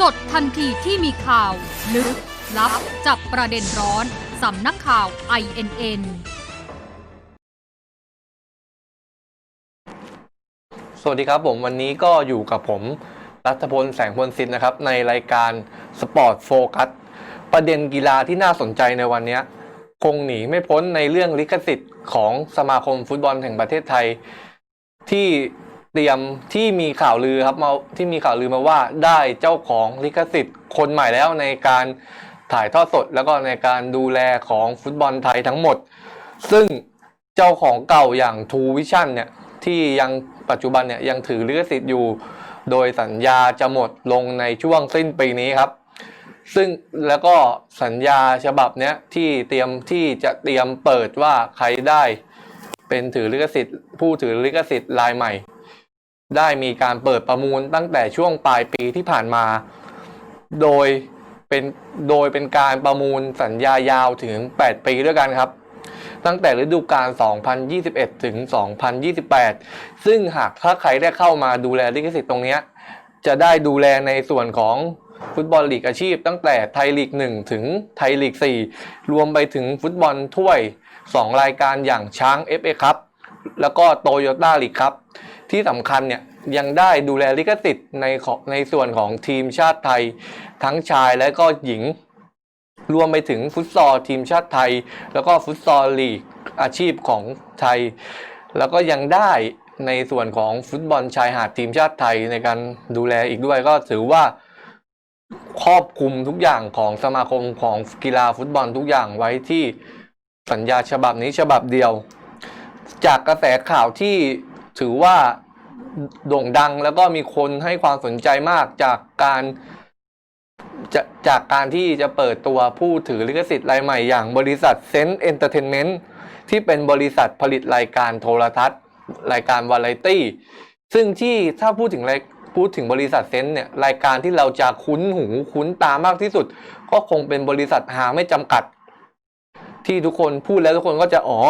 สดทันทีที่มีข่าว ลึก ลับ จับประเด็นร้อน สำนักข่าว INN สวัสดีครับผมวันนี้ก็อยู่กับผม รัฐพลแสงพลสิทธิ์นะครับ ในรายการสปอร์ตโฟกัสประเด็นกีฬาที่น่าสนใจในวันนี้ คงหนีไม่พ้นในเรื่องลิขสิทธิ์ของสมาคมฟุตบอลแห่งประเทศไทย ที่ เตรียมที่มีข่าวลือครับมาที่มีข่าวลือมาว่าได้เจ้าของลิขสิทธิ์ คนใหม่แล้วในการถ่ายทอดสด แล้วก็ในการดูแลของฟุตบอลไทยทั้งหมด ซึ่งเจ้าของเก่าอย่างทูวิชั่นเนี่ยที่ยังปัจจุบันเนี่ยยังถือลิขสิทธิ์อยู่ โดยสัญญาจะหมดลงในช่วงสิ้นปีนี้ครับ ซึ่งแล้วก็สัญญาฉบับเนี้ยที่เตรียมที่จะเตรียมเปิดว่าใครได้เป็นถือลิขสิทธิ์ ผู้ถือลิขสิทธิ์รายใหม่ ได้มีการเปิดประมูลตั้งแต่ช่วงปลายปีที่ผ่านมา โดยเป็นโดยเป็นการประมูลสัญญายาวถึง 8 ปีด้วยกันครับ ตั้งแต่ฤดูกาล 2021 ถึง 2028 ซึ่งหากถ้าใครได้เข้ามาดูแลลิขสิทธิ์ตรงนี้ จะได้ดูแลในส่วนของฟุตบอลลีกอาชีพ ตั้งแต่ไทยลีก 1 ถึงไทยลีก 4 รวมไปถึงฟุตบอลถ้วย 2 รายการอย่างช้าง FA ครับแล้วก็โตโยต้าลีกครับ ที่สำคัญเนี่ยยังได้ดูแลลิขสิทธิ์ในของในส่วนของทีมชาติไทย ทั้งชายและก็หญิง รวมไปถึงฟุตซอลทีมชาติไทย แล้วก็ฟุตซอลลีกอาชีพของไทย แล้วก็ยังได้ในส่วนของฟุตบอลชายหาดทีมชาติไทยในการดูแลอีกด้วยก็ถือว่าครอบคลุมทุกอย่างของสมาคมของกีฬาฟุตบอลทุกอย่างไว้ที่สัญญาฉบับนี้ฉบับเดียว จากกระแสข่าวที่ ถือว่าโด่งดังแล้วก็มีคนให้ความสนใจมากจากการจะจากการที่จะเปิดตัวผู้ถือลิขสิทธิ์รายใหม่อย่างบริษัทเซนต์เอนเตอร์เทนเมนต์ที่เป็นบริษัทผลิตรายการโทรทัศน์ รายการวาไรตี้ ซึ่งที่ถ้าพูดถึงพูดถึงบริษัทเซนต์เนี่ยรายการที่เราจะคุ้นหูคุ้นตามากที่สุด ก็คงเป็นบริษัทหาไม่จำกัด ที่ทุกคนพูดแล้วทุกคนก็จะอ๋อ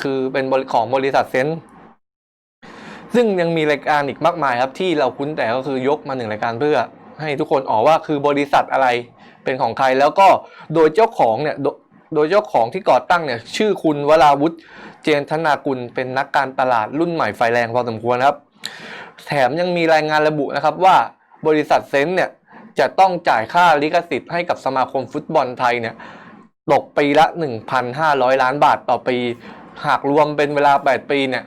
คือเป็นของบริษัทเซนต์ ซึ่งยังมีรายการอีกมากมายครับที่เราคุ้นแต่ก็คือยกมาหนึ่งรายการเพื่อ ให้ทุกคนอ๋อว่าคือบริษัทอะไรเป็นของใครแล้วก็โดยเจ้าของเนี่ยโดโดยเจ้าของที่ก่อตั้งเนี่ยชื่อคุณวราวุฒิเจนธนากุลเป็นนักการตลาดรุ่นใหม่ไฟแรงพอสมควรครับ แถมยังมีรายงานระบุนะครับว่าบริษัทเซนต์เนี่ยจะต้องจ่ายค่าลิขสิทธิ์ให้กับสมาคมฟุตบอลไทยเนี่ยตกปีละ 1,500 ล้านบาทต่อปี หากรวมเป็นเวลา 8 ปีเนี่ย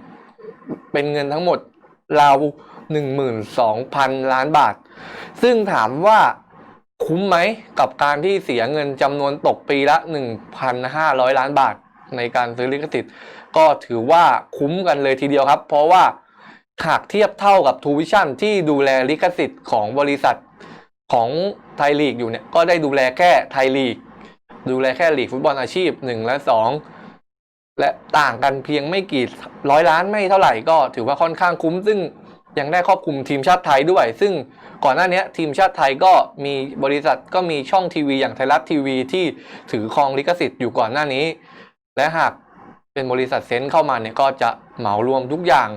เป็นเงินทั้งหมดราว12,000 ล้านบาท ซึ่งถามว่าคุ้มไหมกับการที่เสียเงินจำนวนตกปีละ 1,500 ล้านบาทในการซื้อลิขสิทธิ์ ก็ถือว่าคุ้มกันเลยทีเดียวครับ เพราะว่าหากเทียบเท่ากับทูวิชั่นที่ดูแลลิขสิทธิ์ของบริษัทของไทยลีกอยู่เนี่ย ก็ได้ดูแลแค่ไทยลีก ดูแลแค่ลีกฟุตบอลอาชีพ 1 และ 2 และต่างกันเพียงไม่กี่ร้อยล้านไม่เท่าไหร่ก็ถือว่าค่อนข้างคุ้ม ซึ่งยังได้ครอบคลุมทีมชาติไทยด้วย ซึ่งก่อนหน้านี้ทีมชาติไทยก็มีบริษัทก็มีช่องทีวีอย่างไทยรัฐทีวีที่ถือครองลิขสิทธิ์อยู่ก่อนหน้านี้ และหากเป็นบริษัทเซนต์เข้ามาเนี่ยก็จะเหมารวมทุกอย่าง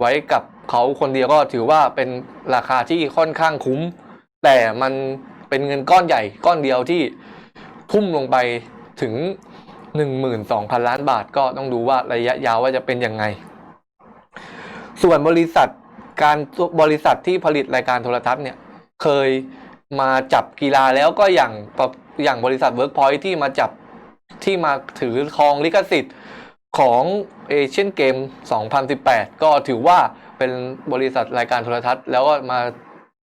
ไว้กับเขาคนเดียวก็ถือว่าเป็นราคาที่ค่อนข้างคุ้ม แต่มันเป็นเงินก้อนใหญ่ก้อนเดียวที่ทุ่มลงไปถึง 12,000 ล้านบาทก็ต้องดูว่าระยะยาวว่าจะเป็นยังไง ส่วนบริษัทการบริษัทที่ผลิตรายการโทรทัศน์เนี่ยเคยมาจับกีฬาแล้วก็อย่างอย่างบริษัท Workpoint ที่มาจับที่มาถือครองลิขสิทธิ์ของเอเชียนเกม 2018 ก็ถือว่าเป็นบริษัทรายการโทรทัศน์ แล้วก็มา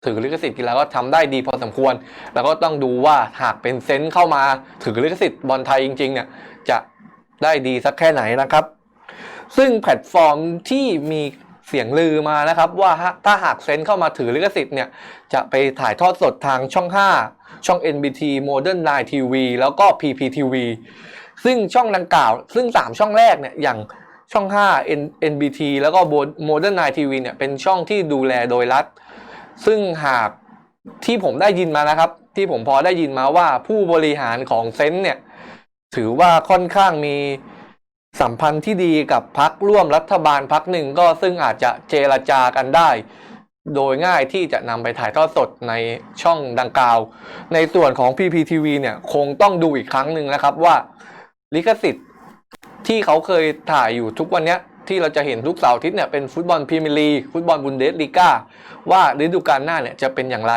ถือลิขสิทธิ์กีฬาก็ทำได้ดีพอสมควร แล้วก็ต้องดูว่าหากเป็นเซนต์เข้ามาถือลิขสิทธิ์บอลไทยจริง ๆ เนี่ยจะได้ดีสักแค่ไหนนะครับ ซึ่งแพลตฟอร์มที่มีเสียงลือมานะครับ ว่าถ้าหากเซนต์เข้ามาถือลิขสิทธิ์เนี่ยจะไปถ่ายทอดสดทางช่อง 5 ช่อง NBT Modern Night TV แล้วก็ PPTV ซึ่งช่องดังกล่าว ซึ่ง 3 ช่องแรกเนี่ยอย่างช่อง 5 nbt แล้วก็ Modern Night TV เนี่ยเป็นช่องที่ดูแลโดยรัฐ ซึ่งหากที่ผมได้ยินมานะครับ ที่ผมพอได้ยินมาว่าผู้บริหารของเซนต์เนี่ย ถือว่าค่อนข้างมีสัมพันธ์ที่ดีกับพักร่วมรัฐบาลพักหนึ่งก็ซึ่งอาจจะเจรจากันได้ โดยง่ายที่จะนำไปถ่ายทอดสดในช่องดังกล่าว ในส่วนของ PPTV เนี่ยคงต้องดูอีกครั้งหนึ่งนะครับว่าลิขสิทธิ์ที่เขาเคยถ่ายอยู่ทุกวันนี้ ที่เราจะเห็นทุกเสาร์อาทิตย์เนี่ยเป็นฟุตบอลพรีเมียร์ลีกฟุตบอลบุนเดสลีกาว่าฤดูกาลหน้าเนี่ยจะเป็นอย่างไร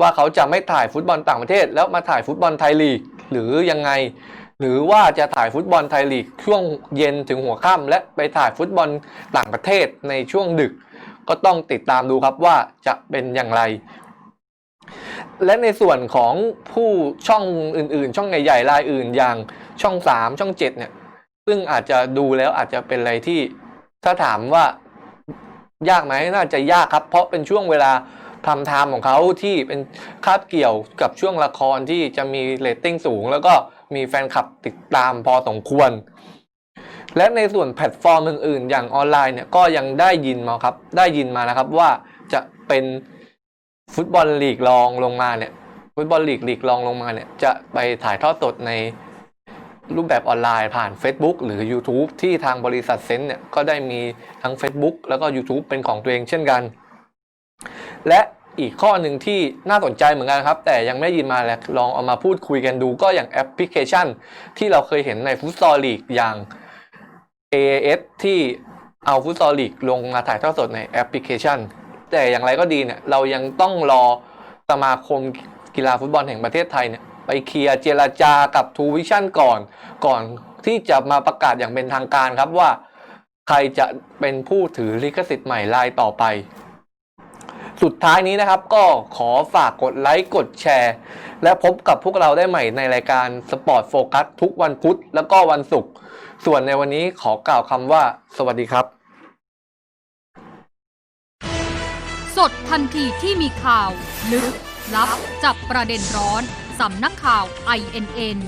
ว่าเขาจะไม่ถ่ายฟุตบอลต่างประเทศ แล้วมาถ่ายฟุตบอลไทยลีกหรือยังไง หรือว่าจะถ่ายฟุตบอลไทยลีกช่วงเย็นถึงหัวค่ำและไปถ่ายฟุตบอลต่างประเทศในช่วงดึก ก็ต้องติดตามดูครับว่าจะเป็นอย่างไรและในส่วนของผู้ช่องอื่นๆ ช่องใหญ่ๆรายอื่นอย่างช่อง 3 ช่อง 7 เนี่ย ซึ่งอาจจะดูแล้วอาจจะเป็นอะไรที่ถ้าถามว่ายากไหมน่าจะยากครับ เพราะเป็นช่วงเวลาทำไทม์ของเขาที่เป็นคาบเกี่ยวกับช่วงละครที่จะมีเรตติ้งสูง แล้วก็มีแฟนคลับติดตามพอสมควร และในส่วนแพลตฟอร์มอื่นๆ อย่างออนไลน์เนี่ยก็ยังได้ยินมาครับ ได้ยินมานะครับว่าจะเป็นฟุตบอลลีกรองลงมาเนี่ยฟุตบอลลีกลีกรองลงมาเนี่ยจะไปถ่ายทอดสดใน รูปแบบออนไลน์ผ่าน Facebook หรือ YouTube ที่ทางบริษัทเซนต์เนี่ยก็ได้มีทั้ง Facebook แล้วก็ YouTube เป็นของตัวเองเช่นกัน และอีกข้อหนึ่งที่น่าสนใจเหมือนกันครับ แต่ยังไม่ได้ยินมาแล้วลองเอามาพูดคุยกันดูก็อย่างแอปพลิเคชัน ที่เราเคยเห็นในฟุตซอลลีกอย่าง AAS ที่เอาฟุตซอลลีกลงมาถ่ายทอดสดในแอปพลิเคชัน แต่อย่างไรก็ดีเนี่ยเรายังต้องรอสมาคมกีฬาฟุตบอลแห่งประเทศไทยเนี่ย ไปเคลียร์เจรจากับทูวิชั่นก่อน ก่อนที่จะมาประกาศอย่างเป็นทางการครับว่า ใครจะเป็นผู้ถือลิขสิทธิ์ใหม่รายต่อไป สุดท้ายนี้นะครับก็ขอฝากกดไลค์กดแชร์ และพบกับพวกเราได้ใหม่ในรายการ Sport Focus ทุกวันพุธแล้วก็วันศุกร์ส่วนในวันนี้ขอกล่าวคำว่า สวัสดีครับ สดทันทีที่มีข่าว ลึกลับจับประเด็นร้อน สำนักข่าว INN